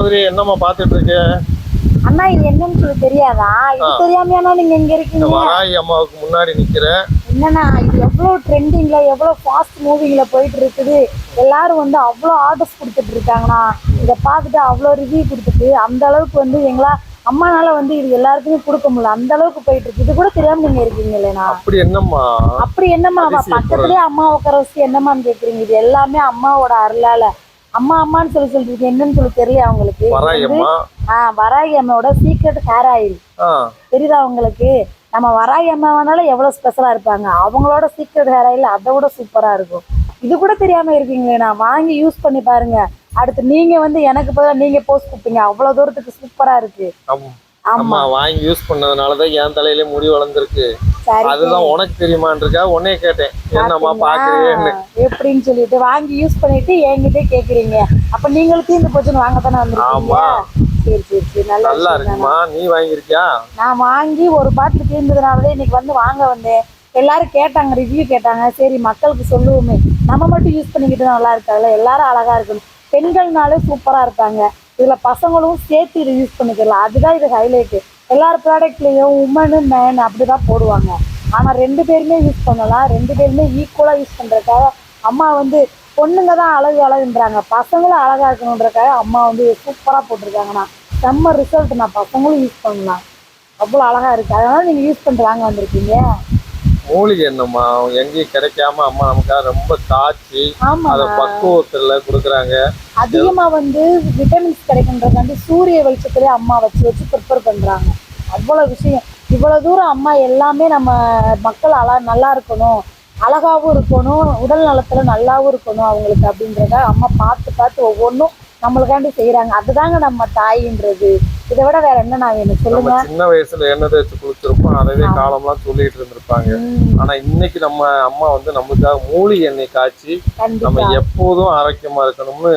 மாதிரி என்னம்மா பாத்துட்டு இருக்க? அண்ணா இது என்னன்னு சொல்லி தெரியாதா? இது ஆ. தெரியாமையாண்ணா நீங்க இங்க இந்த இருக்கீங்க வராகி அம்மாவுக்கு முன்னாடி நிக்கிறேன் என்னண்ணா இது எவ்வளவு ட்ரெண்டிங்ல எவ்வளவு ஃபாஸ்ட் மூவிங்ல போயிட்டு இருக்குது எல்லாரும் வந்து அவ்வளோ ஆர்டர்ஸ் கொடுத்துட்டு இருக்காங்கண்ணா. இதை பார்த்துட்டு அவ்வளோ ரிவ்யூ கொடுத்துட்டு அந்த அளவுக்கு வந்து எங்களா அம்மானால வந்து இது எல்லாருக்குமே கொடுக்க முடியல. அந்த அளவுக்கு போயிட்டு இருக்கு இது கூட தெரியாம நீங்க இருக்கீங்க இல்லைண்ணா. அப்படி என்னம்மா? அப்படி என்னம்மா அவ பக்கத்துலயே அம்மா உட்கார வச்சு என்னம்மான்னு கேக்குறீங்க? இது எல்லாமே அம்மாவோட அருளால. அம்மா அம்மான்னு சொல்லி சொல்லிட்டு என்னன்னு சொல்லி தெரியல அவங்களுக்கு. இது வராகி அம்மாவோட சீக்ரெட் ஹேர் ஆயில் தெரியுதா உங்களுக்கு? நம்ம வராகி அம்மாவனால எவ்வளவு ஸ்பெஷலா இருப்பாங்க. அவங்களோட சீக்ரெட் ஹேர் ஆயில் அதை விட சூப்பரா இருக்கும். இது கூட தெரியாம இருக்கீங்களே நான் வாங்கி யூஸ் பண்ணி பாருங்க. அடுத்து நீங்க வந்து எனக்கு பதிலா நீங்க போஸ்ட் கொடுப்பீங்க. அவ்வளவு தூரத்துக்கு சூப்பரா இருக்கு. ஆமா. வாங்கி யூஸ் பண்ணதுனாலதான் என் தலையில முடி வளர்ந்துருக்கு. அதுதான் உனக்கு தெரியுமான்றக்கா உன்னைய கேட்டேன். என்னம்மா பாக்குறேன்னு? எப்படின்னு சொல்லிட்டு வாங்கி யூஸ் பண்ணிட்டு என்கிட்ட கேக்குறீங்க. அப்ப நீங்களும் தீர்ந்து போச்சுன்னு வாங்க தானே வந்திருக்கீங்க? ஆமா. சரி சரி சரி. நல்லா நல்லா. இருக்குமா? நீ வாங்கியிருக்கியா? நான் வாங்கி ஒரு பாட்டில் தீர்ந்ததுனாலதான் இன்னைக்கு வந்து வாங்க வந்தேன். எல்லாரும் கேட்டாங்க ரிவ்யூ கேட்டாங்க. சரி மக்களுக்கு சொல்லுவோமே. நம்ம மட்டும் யூஸ் பண்ணிக்கிட்டு நல்லா இருக்காதுல்ல? எல்லாரும் அழகா இருக்கணும். பெண்கள்னாலே சூப்பரா இருப்பாங்க இதுல பசங்களும் சேர்த்து இது யூஸ் பண்ணிக்கலாம். அதுதான் இது ஹைலைட் எல்லார் ப்ராடக்ட்லேயும் உமனு மேன் அப்படி தான் போடுவாங்க. ஆனால் ரெண்டு பேருமே யூஸ் பண்ணலாம். ரெண்டு பேருமே ஈக்குவலாக யூஸ் பண்ணுறதுக்காக அம்மா வந்து பொண்ணுங்க தான் அழகு அழகுன்றாங்க. பசங்களும் அழகாக இருக்கணுன்றக்காக அம்மா வந்து சூப்பராக போட்டிருக்காங்கண்ணா. செம்ம ரிசல்ட் நான் பசங்களும் யூஸ் பண்ணலாம். அவ்வளோ அழகாக இருக்குது அதனால் நீங்கள் யூஸ் பண்ணுறாங்க வந்திருக்கீங்க. மூலிகை என்னம்மா? எங்கேயும் கிடைக்காம அம்மா நமக்காக ரொம்ப காய்ச்சி அத பக்குவத்துல குடுக்குறாங்க. அதிகமா வந்து விட்டமின்ஸ் கிடைக்குன்றதாண்டி சூரிய வெளிச்சத்திலே அம்மா வச்சு வச்சு ப்ரிப்பேர் பண்றாங்க. அவ்வளவு விஷயம். இவ்வளவு தூரம் அம்மா எல்லாமே நம்ம மக்கள் அழ நல்லா இருக்கணும் அழகாவும் இருக்கணும் உடல் நலத்துல நல்லாவும் இருக்கணும் அவங்களுக்கு அப்படின்றத அம்மா பார்த்து பார்த்து ஒவ்வொன்றும் நம்மளுக்காண்டி செய்யறாங்க அதுதாங்க நம்ம தாயின்றது. இதை விட வேற என்ன நான் வேணும் நம்ம சொல்லுங்க. சின்ன வயசுல எண்ணெய் தேய்ச்சி குளிச்சிருப்போம் அதவே காலம்லாம் சொல்லிட்டு இருந்திருப்பாங்க. ஆனா இன்னைக்கு நம்ம அம்மா வந்து நமக்காக மூலிகை எண்ணெய் காய்ச்சி நம்ம எப்போதும் ஆரோக்கியமா இருக்கணும்னு.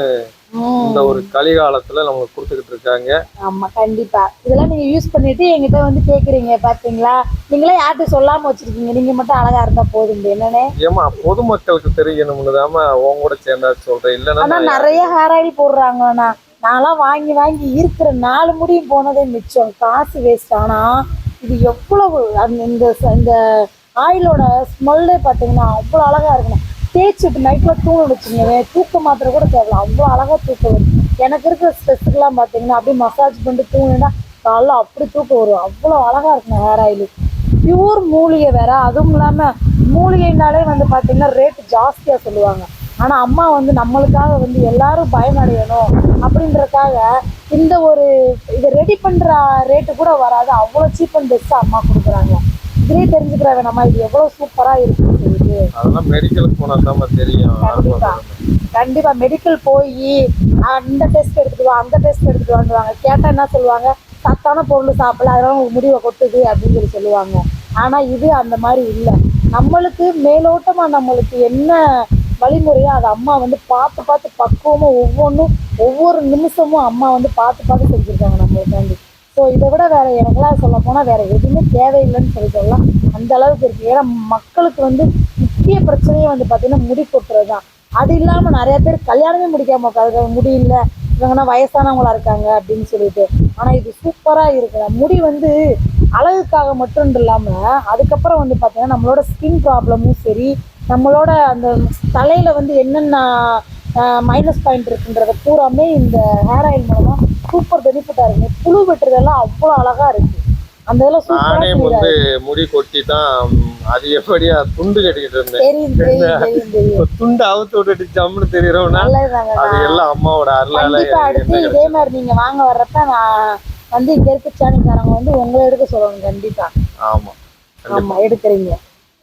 இந்த ஒரு கலிகாலத்துல நமக்கு கொடுத்துக்கிட்டு இருக்காங்க. ஆமா கண்டிப்பா. இதெல்லாம் நீங்க யூஸ் பண்ணிட்டு என்கிட்ட வந்து கேக்குறீங்க பாத்தீங்களா? நீங்களே யார்கிட்ட சொல்லாம வச்சிருக்கீங்க? நீங்க மட்டும் அழகா இருந்தா போதும் என்னன்னு? ஏமா பொதுமக்களுக்கு தெரியணும்னு தாம உன் கூட சேர்ந்தா சொல்றேன். இல்லைன்னா நிறைய ஹேர் ஆயில் போடுறாங்கண்ணா நான்லாம் வாங்கி வாங்கி இருக்கிற நாலு முடியும் போனதே மிச்சம். காசு வேஸ்ட் ஆனால் இது எவ்வளவு? அந்த இந்த இந்த ஆயிலோட ஸ்மெல்லே பார்த்தீங்கன்னா அவ்வளோ அழகாக இருக்கணும். தேய்ச்சிட்டு நைட்டில் தூண் வச்சுங்க தூக்க மாத்திரை கூட தேவையில்ல அவ்வளோ அழகாக தூக்கம் வரும். எனக்கு இருக்கிற ஸ்ட்ரெஸ்ஸுக்கெல்லாம் பார்த்தீங்கன்னா அப்படியே மசாஜ் பண்ணிட்டு தூங்கினா காலைல அப்படி தூக்கம் வரும். அவ்வளோ அழகாக இருக்கணும் ஹேர் ஆயில் பியூர் மூலிகை வேற. அதுவும் இல்லாமல் மூலிகைனாலே வந்து பார்த்திங்கன்னா ரேட்டு ஜாஸ்தியாக சொல்லுவாங்க. ஆனா அம்மா வந்து நம்மளுக்காக வந்து எல்லாரும் பயனடையணும் அப்படின்றதுக்காக இந்த ஒரு இதை ரெடி பண்ற ரேட்டு கூட வராது. அவ்வளவு சீப் அண்ட் பெஸ்டா அம்மா கொடுக்குறாங்க. இதுலயே தெரிஞ்சுக்கிற வேணாமா இது எவ்வளவு சூப்பரா இருக்குன்னு சொல்லிட்டு. அதெல்லாம் மெடிக்கலுக்கு போனா தான் தெரியும். கண்டிப்பா. கண்டிப்பா. மெடிக்கல் போய் அந்த டெஸ்ட் எடுத்துட்டு வா அந்த டெஸ்ட் எடுத்துட்டு வந்துருவாங்க கேட்டா என்ன சொல்லுவாங்க? சத்தான பொருள் சாப்பிடல அதனால உங்களுக்கு முடிவை கொட்டுது அப்படின்னு சொல்லி சொல்லுவாங்க. ஆனா இது அந்த மாதிரி இல்லை. நம்மளுக்கு மேலோட்டமா நம்மளுக்கு என்ன வழிமுறையோ அதை அம்மா வந்து பார்த்து பார்த்து பக்குவமாக ஒவ்வொன்றும் ஒவ்வொரு நிமிஷமும் அம்மா வந்து பார்த்து பார்த்து செஞ்சுருக்காங்க நம்மளுக்காண்டி. ஸோ இதை விட வேற எனக்கெல்லாம் சொல்ல போனால் வேற எதுவுமே தேவையில்லைன்னு சொல்லி சொல்லலாம் அந்த அளவுக்கு இருக்குது ஏன்னா மக்களுக்கு வந்து முக்கிய பிரச்சனையே வந்து பார்த்திங்கன்னா முடி கொட்டுறது தான். அது இல்லாமல் நிறையா பேர் கல்யாணமே முடிக்காம உட்காந்து முடி இல்லை. இவங்கன்னா வயசானவங்களா இருக்காங்க அப்படின்னு சொல்லிட்டு. ஆனால் இது சூப்பராக இருக்குது முடி வந்து அழகுக்காக மட்டும் இல்லாமல் அதுக்கப்புறம் வந்து பார்த்தீங்கன்னா நம்மளோட ஸ்கின் ப்ராப்ளமும் சரி நம்மளோட அந்த தலையில வந்து என்னென்ன மைனஸ் பாயிண்ட் இருக்குன்றத பூராமே இந்த ஹேர் ஆயில் மூலமா சூப்பர் பெனிஃபிட்டா இருக்கு. புழு வெட்டுறதெல்லாம் அவ்வளோ அழகா இருக்கு. அந்த இதெல்லாம் நானே வந்து முடி கொட்டி தான் அதிகப்படியா துண்டு கட்டிக்கிட்டு இருந்தேன். துண்டு அவுத்து விட்டுட்டு ஜம்முன்னு தெரியறோம்னா அது எல்லாம் அம்மாவோட அருளால அடுத்து இதே மாதிரி நீங்க வாங்க வர்றப்ப நான் வந்து இங்க இருக்க சேனல்காரங்க வந்து உங்களை எடுக்க சொல்லணும் கண்டிப்பா. ஆமா ஆமா எடுக்கிறீங்க.